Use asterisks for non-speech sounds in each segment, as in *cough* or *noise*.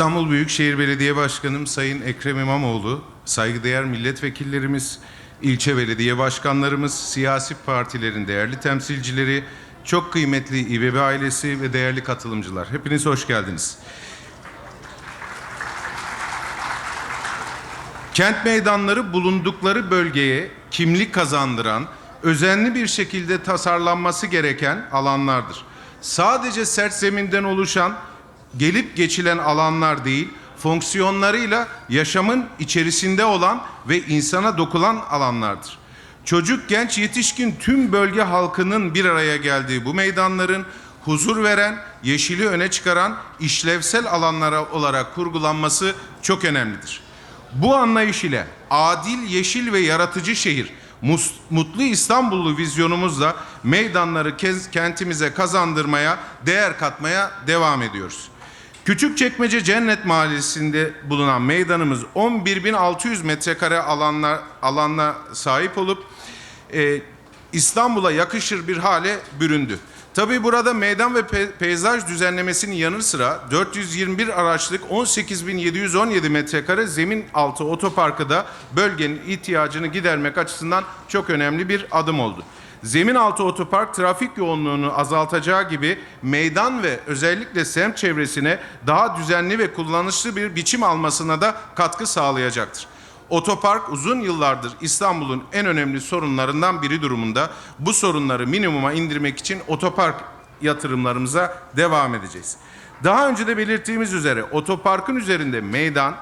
İstanbul Büyükşehir Belediye Başkanım Sayın Ekrem İmamoğlu, saygıdeğer milletvekillerimiz, ilçe belediye başkanlarımız, siyasi partilerin değerli temsilcileri, çok kıymetli İBB ailesi ve değerli katılımcılar. Hepiniz hoş geldiniz. Kent meydanları bulundukları bölgeye kimlik kazandıran, özenli bir şekilde tasarlanması gereken alanlardır. Sadece sert zeminden oluşan, gelip geçilen alanlar değil, fonksiyonlarıyla yaşamın içerisinde olan ve insana dokunan alanlardır. Çocuk, genç, yetişkin tüm bölge halkının bir araya geldiği bu meydanların huzur veren, yeşili öne çıkaran işlevsel alanlara olarak kurgulanması çok önemlidir. Bu anlayış ile adil, yeşil ve yaratıcı şehir, mutlu İstanbullu vizyonumuzla meydanları kentimize kazandırmaya, değer katmaya devam ediyoruz. Küçükçekmece Cennet Mahallesi'nde bulunan meydanımız 11.600 metrekare alanlar, alanla sahip olup e, İstanbul'a yakışır bir hale büründü. Tabi burada meydan ve pe- peyzaj düzenlemesinin yanı sıra 421 araçlık 18.717 metrekare zemin altı otoparkı da bölgenin ihtiyacını gidermek açısından çok önemli bir adım oldu. Zemin altı otopark trafik yoğunluğunu azaltacağı gibi meydan ve özellikle semt çevresine daha düzenli ve kullanışlı bir biçim almasına da katkı sağlayacaktır. Otopark uzun yıllardır İstanbul'un en önemli sorunlarından biri durumunda. Bu sorunları minimuma indirmek için otopark yatırımlarımıza devam edeceğiz. Daha önce de belirttiğimiz üzere otoparkın üzerinde meydan,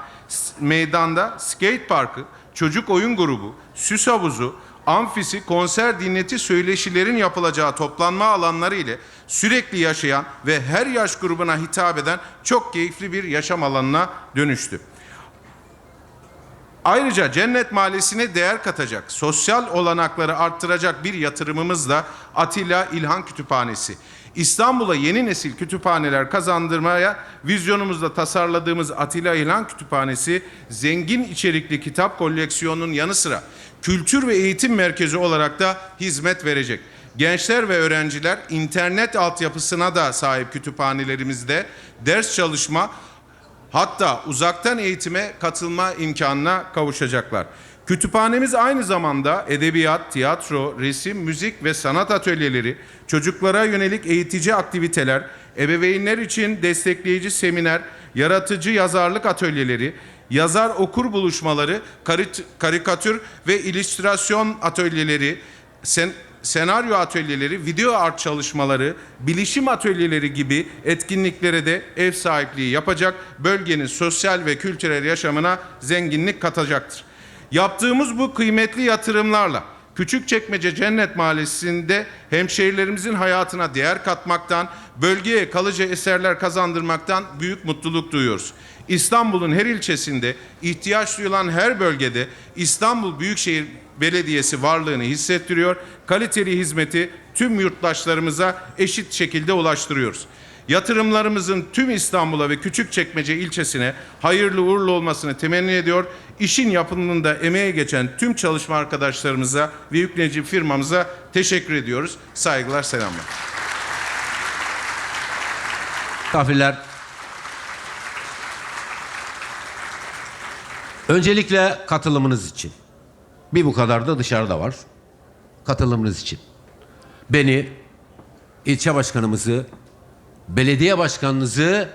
meydanda skate parkı, çocuk oyun grubu, süs havuzu, amfisi, konser dinleti söyleşilerin yapılacağı toplanma alanları ile sürekli yaşayan ve her yaş grubuna hitap eden çok keyifli bir yaşam alanına dönüştü. Ayrıca Cennet Mahallesi'ne değer katacak, sosyal olanakları arttıracak bir yatırımımız da Atilla İlhan Kütüphanesi. İstanbul'a yeni nesil kütüphaneler kazandırmaya vizyonumuzda tasarladığımız Atilla İlhan Kütüphanesi zengin içerikli kitap koleksiyonunun yanı sıra kültür ve eğitim merkezi olarak da hizmet verecek. Gençler ve öğrenciler internet altyapısına da sahip kütüphanelerimizde ders çalışma, Hatta uzaktan eğitime katılma imkanına kavuşacaklar. Kütüphanemiz aynı zamanda edebiyat, tiyatro, resim, müzik ve sanat atölyeleri, çocuklara yönelik eğitici aktiviteler, ebeveynler için destekleyici seminer, yaratıcı yazarlık atölyeleri, yazar okur buluşmaları, karikatür ve illüstrasyon atölyeleri, sen, senaryo atölyeleri, video art çalışmaları, bilişim atölyeleri gibi etkinliklere de ev sahipliği yapacak, bölgenin sosyal ve kültürel yaşamına zenginlik katacaktır. Yaptığımız bu kıymetli yatırımlarla Küçükçekmece Cennet Mahallesi'nde hemşehrilerimizin hayatına değer katmaktan, bölgeye kalıcı eserler kazandırmaktan büyük mutluluk duyuyoruz. İstanbul'un her ilçesinde, ihtiyaç duyulan her bölgede İstanbul Büyükşehir Belediyesi varlığını hissettiriyor, kaliteli hizmeti tüm yurttaşlarımıza eşit şekilde ulaştırıyoruz. Yatırımlarımızın tüm İstanbul'a ve Küçükçekmece ilçesine hayırlı uğurlu olmasını temenni ediyor. İşin yapımında emeğe geçen tüm çalışma arkadaşlarımıza ve yüklenici firmamıza teşekkür ediyoruz. Saygılar, selamlar. Misafirler. Öncelikle katılımınız için. Bir bu kadar da dışarıda var. Katılımınız için. Beni, ilçe başkanımızı, belediye başkanınızı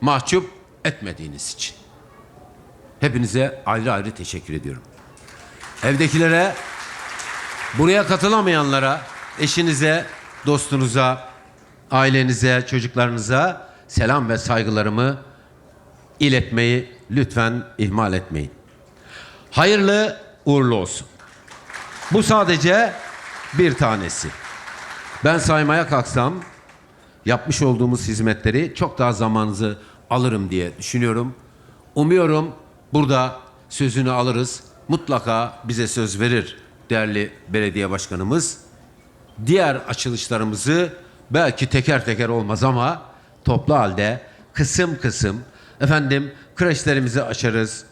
mahcup etmediğiniz için. Hepinize ayrı ayrı teşekkür ediyorum. Evdekilere, buraya katılamayanlara, eşinize, dostunuza, ailenize, çocuklarınıza selam ve saygılarımı iletmeyi lütfen ihmal etmeyin. Hayırlı uğurlu olsun. Bu sadece bir tanesi. Ben saymaya kalksam yapmış olduğumuz hizmetleri çok daha zamanınızı alırım diye düşünüyorum. Umuyorum burada sözünü alırız. Mutlaka bize söz verir değerli belediye başkanımız diğer açılışlarımızı belki teker teker olmaz ama toplu halde kısım kısım efendim kreşlerimizi açarız.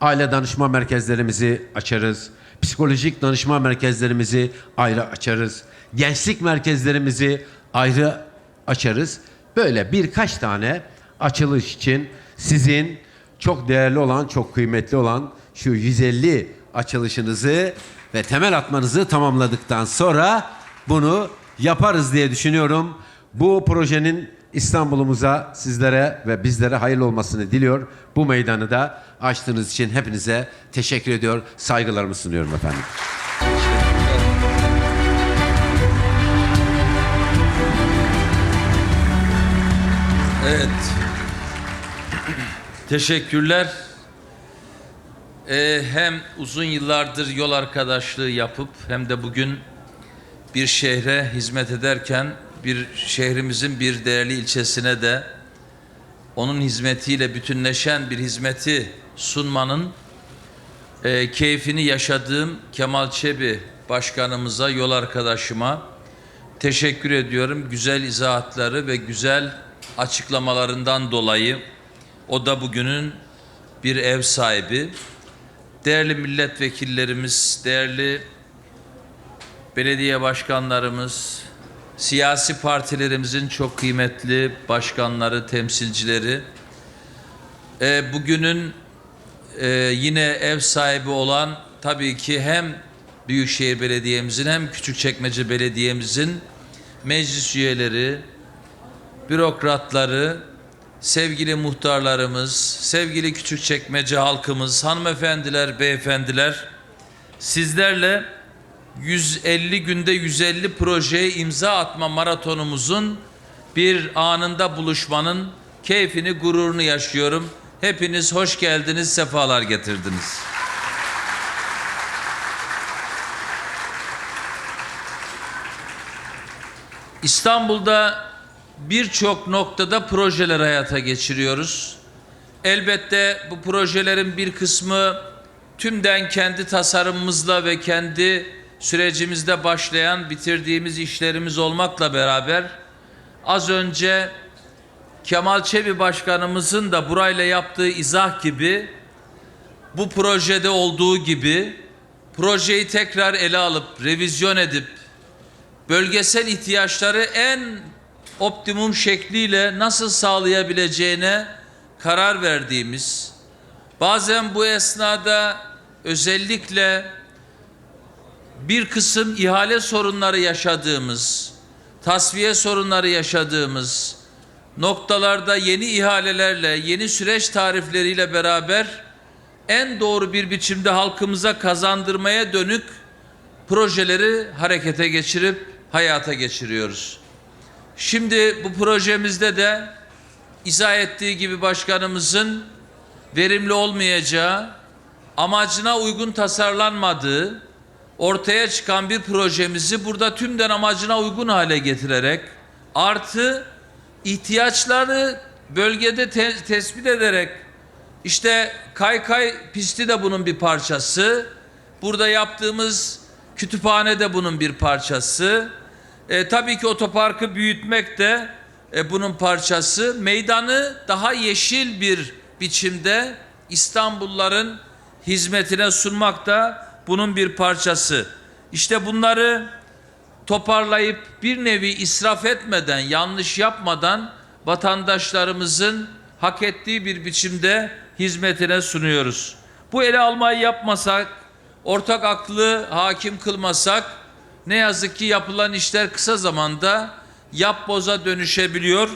Aile danışma merkezlerimizi açarız. Psikolojik danışma merkezlerimizi ayrı açarız. Gençlik merkezlerimizi ayrı açarız. Böyle birkaç tane açılış için sizin çok değerli olan, çok kıymetli olan şu 150 açılışınızı ve temel atmanızı tamamladıktan sonra bunu yaparız diye düşünüyorum. Bu projenin İstanbul'umuza, sizlere ve bizlere hayırlı olmasını diliyor. Bu meydanı da açtığınız için hepinize teşekkür ediyor, saygılarımı sunuyorum efendim. Evet. Teşekkürler. Ee, hem uzun yıllardır yol arkadaşlığı yapıp hem de bugün bir şehre hizmet ederken bir şehrimizin bir değerli ilçesine de onun hizmetiyle bütünleşen bir hizmeti sunmanın e, keyfini yaşadığım Kemal Çebi başkanımıza, yol arkadaşıma teşekkür ediyorum. Güzel izahatları ve güzel açıklamalarından dolayı o da bugünün bir ev sahibi. Değerli milletvekillerimiz, değerli belediye başkanlarımız, siyasi partilerimizin çok kıymetli başkanları, temsilcileri, e, bugünün e, yine ev sahibi olan tabii ki hem Büyükşehir Belediye'mizin hem Küçükçekmece Belediye'mizin meclis üyeleri, bürokratları, sevgili muhtarlarımız, sevgili Küçükçekmece halkımız, hanımefendiler, beyefendiler, sizlerle 150 günde 150 projeye imza atma maratonumuzun bir anında buluşmanın keyfini, gururunu yaşıyorum. Hepiniz hoş geldiniz, sefalar getirdiniz. İstanbul'da birçok noktada projeler hayata geçiriyoruz. Elbette bu projelerin bir kısmı tümden kendi tasarımımızla ve kendi sürecimizde başlayan bitirdiğimiz işlerimiz olmakla beraber az önce Kemal Çebi Başkanımızın da burayla yaptığı izah gibi bu projede olduğu gibi projeyi tekrar ele alıp revizyon edip bölgesel ihtiyaçları en optimum şekliyle nasıl sağlayabileceğine karar verdiğimiz, bazen bu esnada özellikle bir kısım ihale sorunları yaşadığımız, tasfiye sorunları yaşadığımız noktalarda yeni ihalelerle, yeni süreç tarifleriyle beraber en doğru bir biçimde halkımıza kazandırmaya dönük projeleri harekete geçirip hayata geçiriyoruz. Şimdi bu projemizde de izah ettiği gibi başkanımızın verimli olmayacağı, amacına uygun tasarlanmadığı ortaya çıkan bir projemizi burada tümden amacına uygun hale getirerek artı ihtiyaçları bölgede te- tespit ederek işte kaykay pisti de bunun bir parçası. Burada yaptığımız kütüphane de bunun bir parçası. E, tabii ki otoparkı büyütmek de e, bunun parçası. Meydanı daha yeşil bir biçimde İstanbulluların hizmetine sunmak da bunun bir parçası. İşte bunları toparlayıp bir nevi israf etmeden, yanlış yapmadan vatandaşlarımızın hak ettiği bir biçimde hizmetine sunuyoruz. Bu ele almayı yapmasak, ortak aklı hakim kılmasak ne yazık ki yapılan işler kısa zamanda yapboza dönüşebiliyor.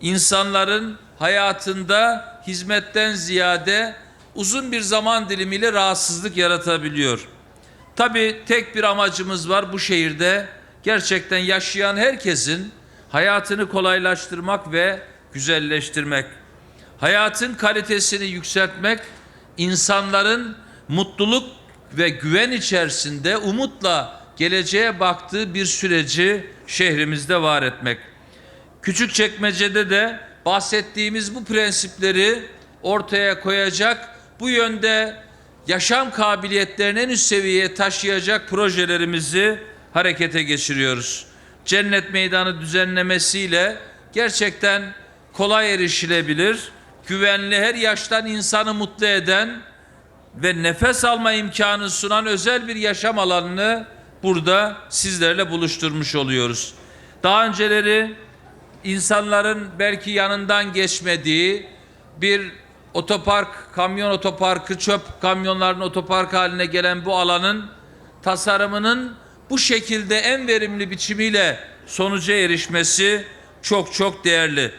İnsanların hayatında hizmetten ziyade uzun bir zaman dilimiyle rahatsızlık yaratabiliyor. Tabii tek bir amacımız var bu şehirde gerçekten yaşayan herkesin hayatını kolaylaştırmak ve güzelleştirmek. Hayatın kalitesini yükseltmek, insanların mutluluk ve güven içerisinde umutla geleceğe baktığı bir süreci şehrimizde var etmek. Küçükçekmece'de de bahsettiğimiz bu prensipleri ortaya koyacak, bu yönde yaşam kabiliyetlerini en üst seviyeye taşıyacak projelerimizi harekete geçiriyoruz. Cennet Meydanı düzenlemesiyle gerçekten kolay erişilebilir, güvenli, her yaştan insanı mutlu eden ve nefes alma imkanı sunan özel bir yaşam alanını burada sizlerle buluşturmuş oluyoruz. Daha önceleri insanların belki yanından geçmediği bir otopark, kamyon otoparkı, çöp kamyonların otopark haline gelen bu alanın tasarımının bu şekilde en verimli biçimiyle sonuca erişmesi çok çok değerli.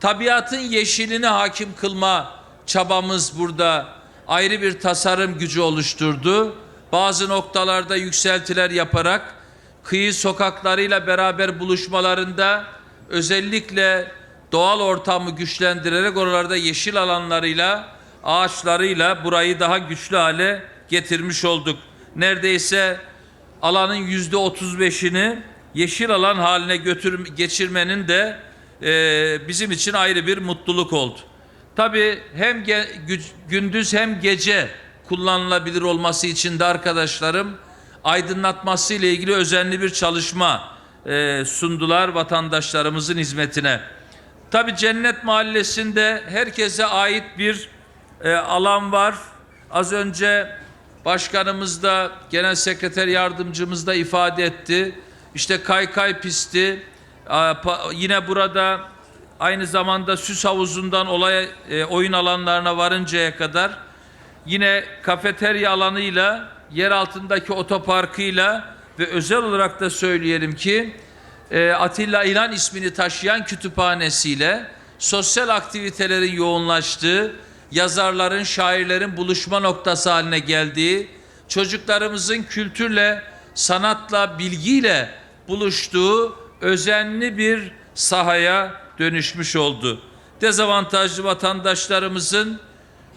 Tabiatın yeşilini hakim kılma çabamız burada ayrı bir tasarım gücü oluşturdu. Bazı noktalarda yükseltiler yaparak kıyı sokaklarıyla beraber buluşmalarında özellikle doğal ortamı güçlendirerek oralarda yeşil alanlarıyla, ağaçlarıyla burayı daha güçlü hale getirmiş olduk. Neredeyse alanın yüzde otuz beşini yeşil alan haline götür, geçirmenin de e, bizim için ayrı bir mutluluk oldu. Tabii hem ge- gü- gündüz hem gece kullanılabilir olması için de arkadaşlarım aydınlatması ile ilgili özenli bir çalışma e, sundular vatandaşlarımızın hizmetine. Tabii Cennet Mahallesi'nde herkese ait bir e, alan var. Az önce başkanımız da genel sekreter yardımcımız da ifade etti. İşte kaykay pisti yine burada aynı zamanda süs havuzundan olay e, oyun alanlarına varıncaya kadar yine kafeterya alanıyla yer altındaki otoparkıyla ve özel olarak da söyleyelim ki e, Atilla İlhan ismini taşıyan kütüphanesiyle sosyal aktivitelerin yoğunlaştığı, yazarların, şairlerin buluşma noktası haline geldiği, çocuklarımızın kültürle, sanatla, bilgiyle buluştuğu özenli bir sahaya dönüşmüş oldu. Dezavantajlı vatandaşlarımızın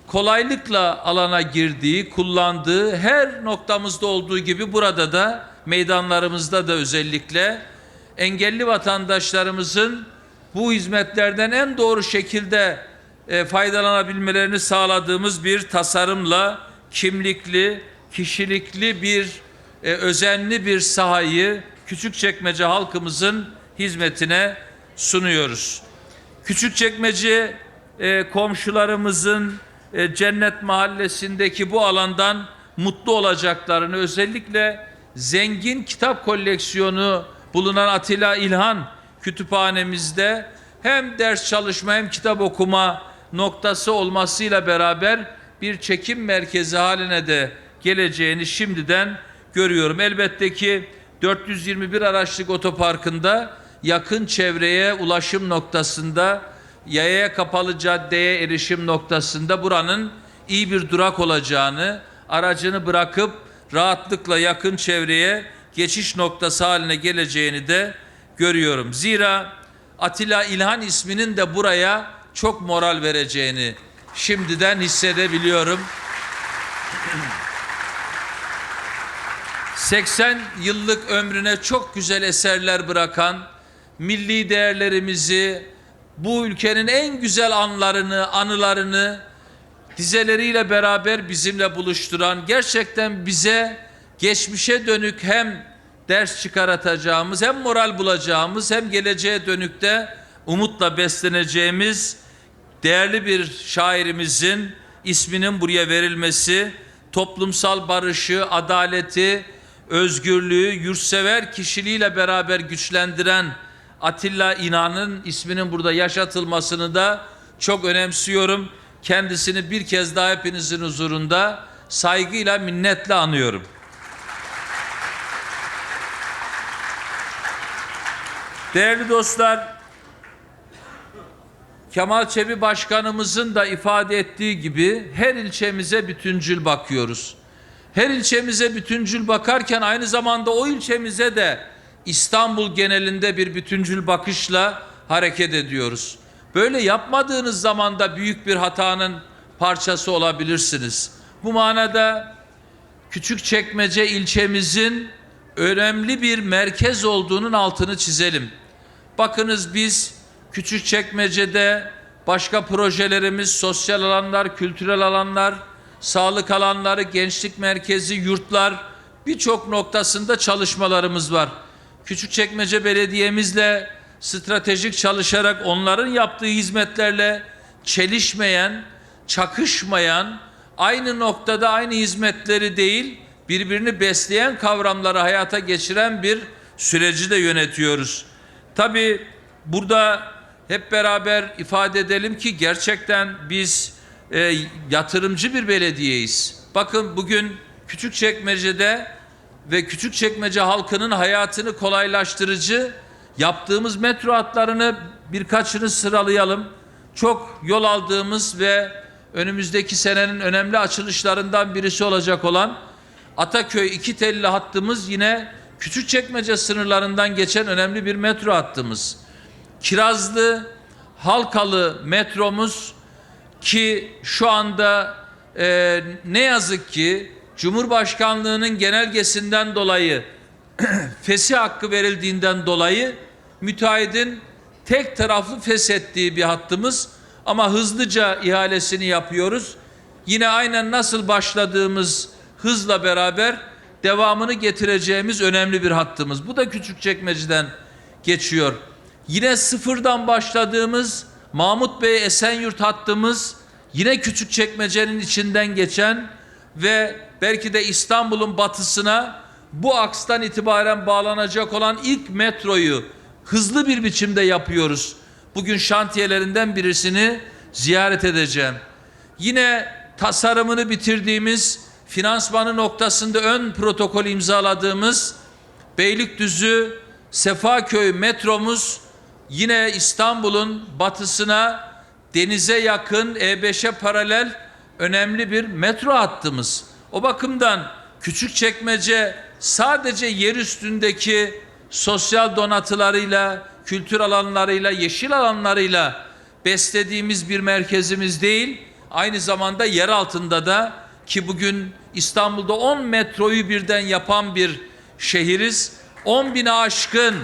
kolaylıkla alana girdiği, kullandığı her noktamızda olduğu gibi burada da meydanlarımızda da özellikle engelli vatandaşlarımızın bu hizmetlerden en doğru şekilde e, faydalanabilmelerini sağladığımız bir tasarımla kimlikli, kişilikli bir e, özenli bir sahayı Küçükçekmece halkımızın hizmetine sunuyoruz. Küçükçekmece e, komşularımızın e, Cennet Mahallesi'ndeki bu alandan mutlu olacaklarını özellikle zengin kitap koleksiyonu bulunan Atilla İlhan kütüphanemizde hem ders çalışma hem kitap okuma noktası olmasıyla beraber bir çekim merkezi haline de geleceğini şimdiden görüyorum. Elbette ki 421 araçlık otoparkında yakın çevreye ulaşım noktasında yayaya kapalı caddeye erişim noktasında buranın iyi bir durak olacağını, aracını bırakıp rahatlıkla yakın çevreye geçiş noktası haline geleceğini de görüyorum. Zira Atilla İlhan isminin de buraya çok moral vereceğini şimdiden hissedebiliyorum. 80 yıllık ömrüne çok güzel eserler bırakan, milli değerlerimizi, bu ülkenin en güzel anlarını, anılarını dizeleriyle beraber bizimle buluşturan, gerçekten bize geçmişe dönük hem ders çıkartacağımız, hem moral bulacağımız, hem geleceğe dönük de umutla besleneceğimiz değerli bir şairimizin isminin buraya verilmesi, toplumsal barışı, adaleti, özgürlüğü, yurtsever kişiliğiyle beraber güçlendiren Atilla İnan'ın isminin burada yaşatılmasını da çok önemsiyorum. Kendisini bir kez daha hepinizin huzurunda saygıyla, minnetle anıyorum. Değerli dostlar, Kemal Çebi Başkanımızın da ifade ettiği gibi her ilçemize bütüncül bakıyoruz. Her ilçemize bütüncül bakarken aynı zamanda o ilçemize de İstanbul genelinde bir bütüncül bakışla hareket ediyoruz. Böyle yapmadığınız zaman da büyük bir hatanın parçası olabilirsiniz. Bu manada Küçükçekmece ilçemizin önemli bir merkez olduğunun altını çizelim. Bakınız biz Küçükçekmece'de başka projelerimiz, sosyal alanlar, kültürel alanlar, sağlık alanları, gençlik merkezi, yurtlar birçok noktasında çalışmalarımız var. Küçükçekmece Belediye'mizle stratejik çalışarak onların yaptığı hizmetlerle çelişmeyen, çakışmayan, aynı noktada aynı hizmetleri değil, birbirini besleyen kavramları hayata geçiren bir süreci de yönetiyoruz. Tabii burada hep beraber ifade edelim ki gerçekten biz e, yatırımcı bir belediyeyiz. Bakın bugün Küçükçekmece'de ve Küçükçekmece halkının hayatını kolaylaştırıcı yaptığımız metro hatlarını birkaçını sıralayalım. Çok yol aldığımız ve önümüzdeki senenin önemli açılışlarından birisi olacak olan Ataköy iki telli hattımız yine Küçükçekmece sınırlarından geçen önemli bir metro hattımız. Kirazlı Halkalı metromuz ki şu anda e, ne yazık ki Cumhurbaşkanlığının genelgesinden dolayı *clears throat* fesih hakkı verildiğinden dolayı müteahhidin tek taraflı feshettiği bir hattımız ama hızlıca ihalesini yapıyoruz. Yine aynen nasıl başladığımız hızla beraber devamını getireceğimiz önemli bir hattımız. Bu da Küçükçekmece'den geçiyor. Yine sıfırdan başladığımız Mahmut Bey Esenyurt hattımız yine Küçükçekmece'nin içinden geçen ve belki de İstanbul'un batısına bu akstan itibaren bağlanacak olan ilk metroyu hızlı bir biçimde yapıyoruz. Bugün şantiyelerinden birisini ziyaret edeceğim. Yine tasarımını bitirdiğimiz, finansmanı noktasında ön protokol imzaladığımız Beylikdüzü Sefaköy metromuz yine İstanbul'un batısına denize yakın E5'e paralel önemli bir metro hattımız. O bakımdan Küçükçekmece sadece yer üstündeki sosyal donatılarıyla, kültür alanlarıyla, yeşil alanlarıyla beslediğimiz bir merkezimiz değil, aynı zamanda yer altında da ki bugün İstanbul'da 10 metroyu birden yapan bir şehiriz. 10 bine aşkın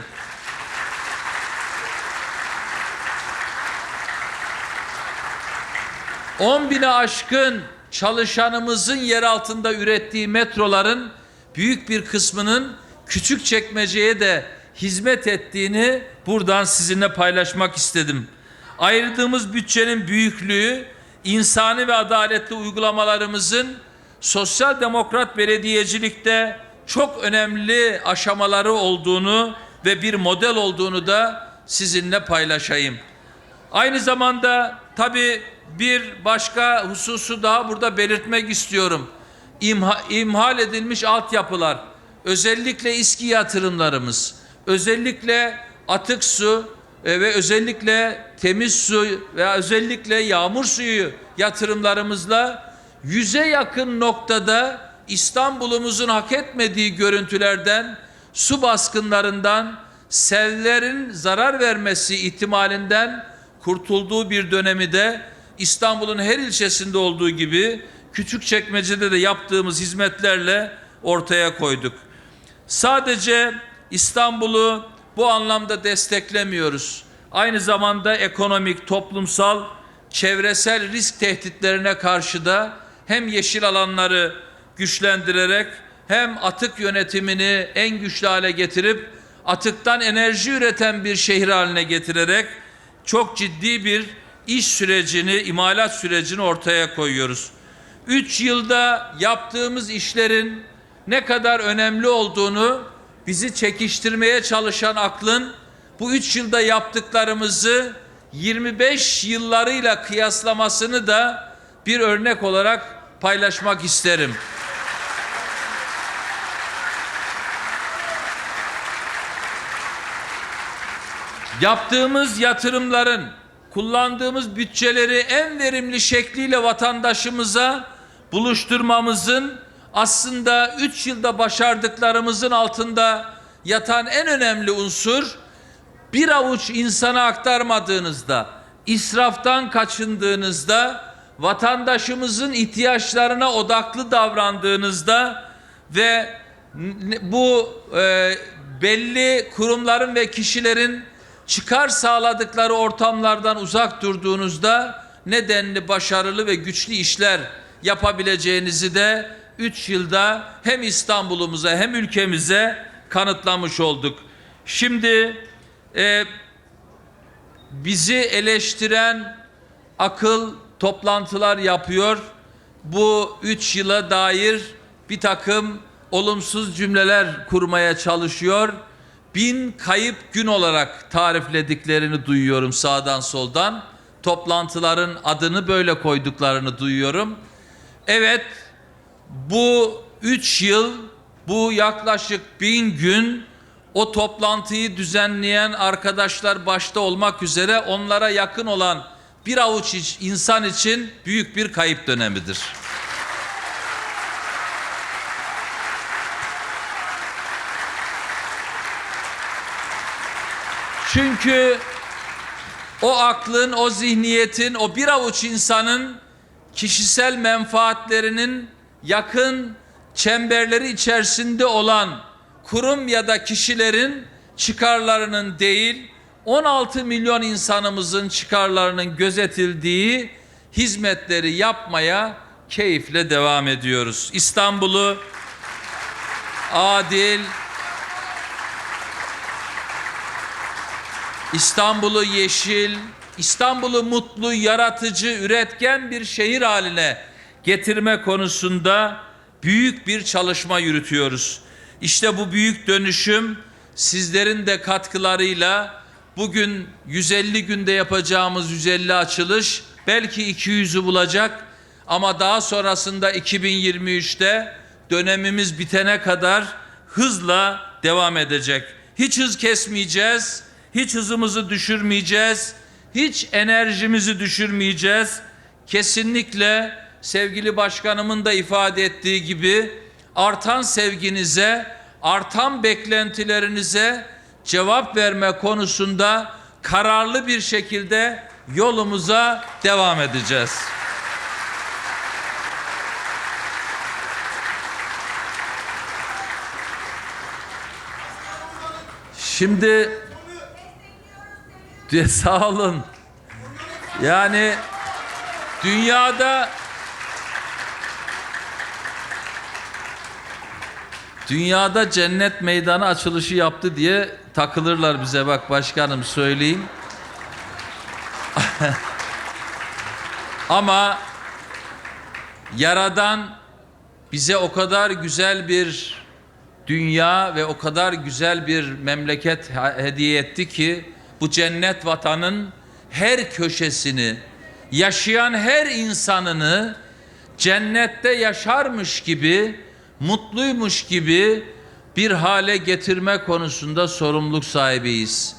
On bine aşkın çalışanımızın yer altında ürettiği metroların büyük bir kısmının küçük çekmeceye de hizmet ettiğini buradan sizinle paylaşmak istedim. Ayırdığımız bütçenin büyüklüğü, insani ve adaletli uygulamalarımızın sosyal demokrat belediyecilikte çok önemli aşamaları olduğunu ve bir model olduğunu da sizinle paylaşayım. Aynı zamanda tabii bir başka hususu daha burada belirtmek istiyorum. İmha, imhal edilmiş altyapılar, özellikle İSKİ yatırımlarımız, özellikle atık su e, ve özellikle temiz su ve özellikle yağmur suyu yatırımlarımızla yüze yakın noktada İstanbul'umuzun hak etmediği görüntülerden, su baskınlarından, sellerin zarar vermesi ihtimalinden kurtulduğu bir dönemi de İstanbul'un her ilçesinde olduğu gibi Küçükçekmece'de de yaptığımız hizmetlerle ortaya koyduk. Sadece İstanbul'u bu anlamda desteklemiyoruz. Aynı zamanda ekonomik, toplumsal, çevresel risk tehditlerine karşı da hem yeşil alanları güçlendirerek hem atık yönetimini en güçlü hale getirip atıktan enerji üreten bir şehir haline getirerek çok ciddi bir iş sürecini, imalat sürecini ortaya koyuyoruz. Üç yılda yaptığımız işlerin ne kadar önemli olduğunu bizi çekiştirmeye çalışan aklın bu üç yılda yaptıklarımızı 25 yıllarıyla kıyaslamasını da bir örnek olarak paylaşmak isterim. Yaptığımız yatırımların, kullandığımız bütçeleri en verimli şekliyle vatandaşımıza buluşturmamızın aslında üç yılda başardıklarımızın altında yatan en önemli unsur bir avuç insana aktarmadığınızda, israftan kaçındığınızda, vatandaşımızın ihtiyaçlarına odaklı davrandığınızda ve bu e, belli kurumların ve kişilerin çıkar sağladıkları ortamlardan uzak durduğunuzda nedenli başarılı ve güçlü işler yapabileceğinizi de 3 yılda hem İstanbul'umuza hem ülkemize kanıtlamış olduk. Şimdi e, bizi eleştiren akıl toplantılar yapıyor. Bu üç yıla dair bir takım olumsuz cümleler kurmaya çalışıyor. Bin kayıp gün olarak tariflediklerini duyuyorum sağdan soldan. toplantıların adını böyle koyduklarını duyuyorum. Evet, bu üç yıl, bu yaklaşık bin gün o toplantıyı düzenleyen arkadaşlar başta olmak üzere onlara yakın olan bir avuç insan için büyük bir kayıp dönemidir. Çünkü o aklın, o zihniyetin, o bir avuç insanın kişisel menfaatlerinin yakın çemberleri içerisinde olan kurum ya da kişilerin çıkarlarının değil, 16 milyon insanımızın çıkarlarının gözetildiği hizmetleri yapmaya keyifle devam ediyoruz. İstanbul'u adil, İstanbul'u yeşil, İstanbul'u mutlu, yaratıcı, üretken bir şehir haline getirme konusunda büyük bir çalışma yürütüyoruz. İşte bu büyük dönüşüm sizlerin de katkılarıyla bugün 150 günde yapacağımız 150 açılış belki 200'ü bulacak ama daha sonrasında 2023'te dönemimiz bitene kadar hızla devam edecek. Hiç hız kesmeyeceğiz, hiç hızımızı düşürmeyeceğiz, hiç enerjimizi düşürmeyeceğiz. Kesinlikle sevgili başkanımın da ifade ettiği gibi artan sevginize, artan beklentilerinize cevap verme konusunda kararlı bir şekilde yolumuza devam edeceğiz. Şimdi diye *laughs* sağ olun. Yani dünyada dünyada cennet meydanı açılışı yaptı diye takılırlar bize bak başkanım söyleyeyim. Ama Yaradan bize o kadar güzel bir dünya ve o kadar güzel bir memleket hediye etti ki bu cennet vatanın her köşesini yaşayan her insanını cennette yaşarmış gibi mutluymuş gibi bir hale getirme konusunda sorumluluk sahibiyiz.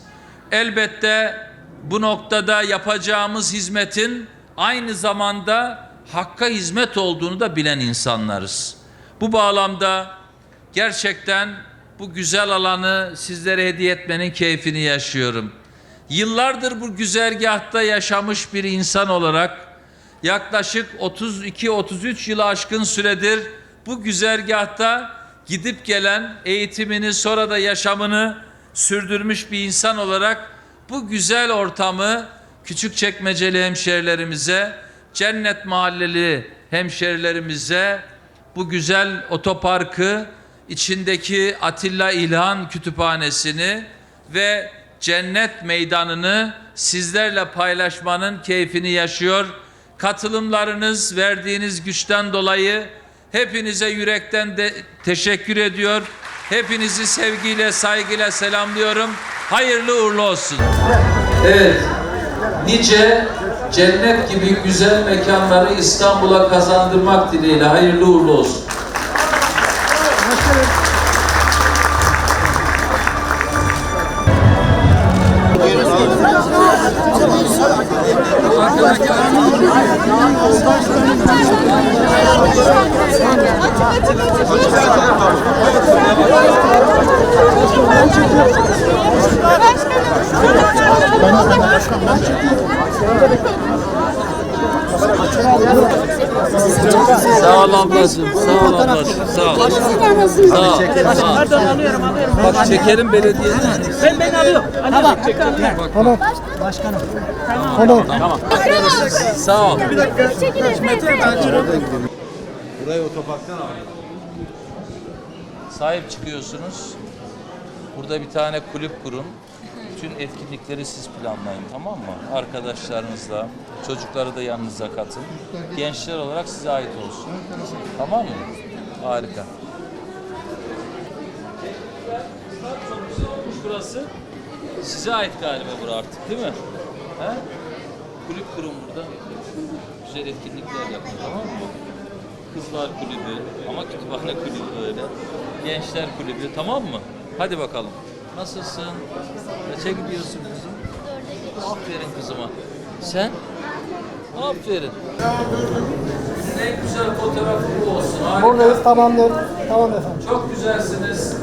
Elbette bu noktada yapacağımız hizmetin aynı zamanda hakka hizmet olduğunu da bilen insanlarız. Bu bağlamda gerçekten bu güzel alanı sizlere hediye etmenin keyfini yaşıyorum. Yıllardır bu güzergahta yaşamış bir insan olarak yaklaşık 32-33 yılı aşkın süredir bu güzergahta gidip gelen eğitimini sonra da yaşamını sürdürmüş bir insan olarak bu güzel ortamı küçük çekmeceli hemşerilerimize, cennet mahalleli hemşerilerimize bu güzel otoparkı, içindeki Atilla İlhan Kütüphanesini ve cennet meydanını sizlerle paylaşmanın keyfini yaşıyor. Katılımlarınız, verdiğiniz güçten dolayı hepinize yürekten de teşekkür ediyor. Hepinizi sevgiyle, saygıyla selamlıyorum. Hayırlı uğurlu olsun. Evet, nice cennet gibi güzel mekanları İstanbul'a kazandırmak dileğiyle hayırlı uğurlu olsun. Sağ ol ablacığım, sağ ol ablacığım, sağ ol. Sağ ol, sağ ol. Bak çekerim belediyeden. Ben ben alıyorum. Tamam. Tamam. Başkanım. Tamam. Tamam. Sağ ol. Sahip çıkıyorsunuz. Burada bir tane kulüp kurun. Bütün etkinlikleri siz planlayın tamam mı? Arkadaşlarınızla, çocukları da yanınıza katın. Gençler olarak size ait olsun. Tamam mı? Harika. Burası size ait galiba bura artık değil mi? He? kulüp kurun burada. Güzel etkinlikler yapın tamam mı? Kızlar kulübü ama kütüphane kulübü öyle. Gençler kulübü tamam mı? Hadi bakalım. Nasılsın? Kaça gidiyorsun kızım? Aferin kızıma. Sen? Aferin. En güzel fotoğrafı bu olsun. Harika. Buradayız tamamdır. Tamam efendim. Çok güzelsiniz.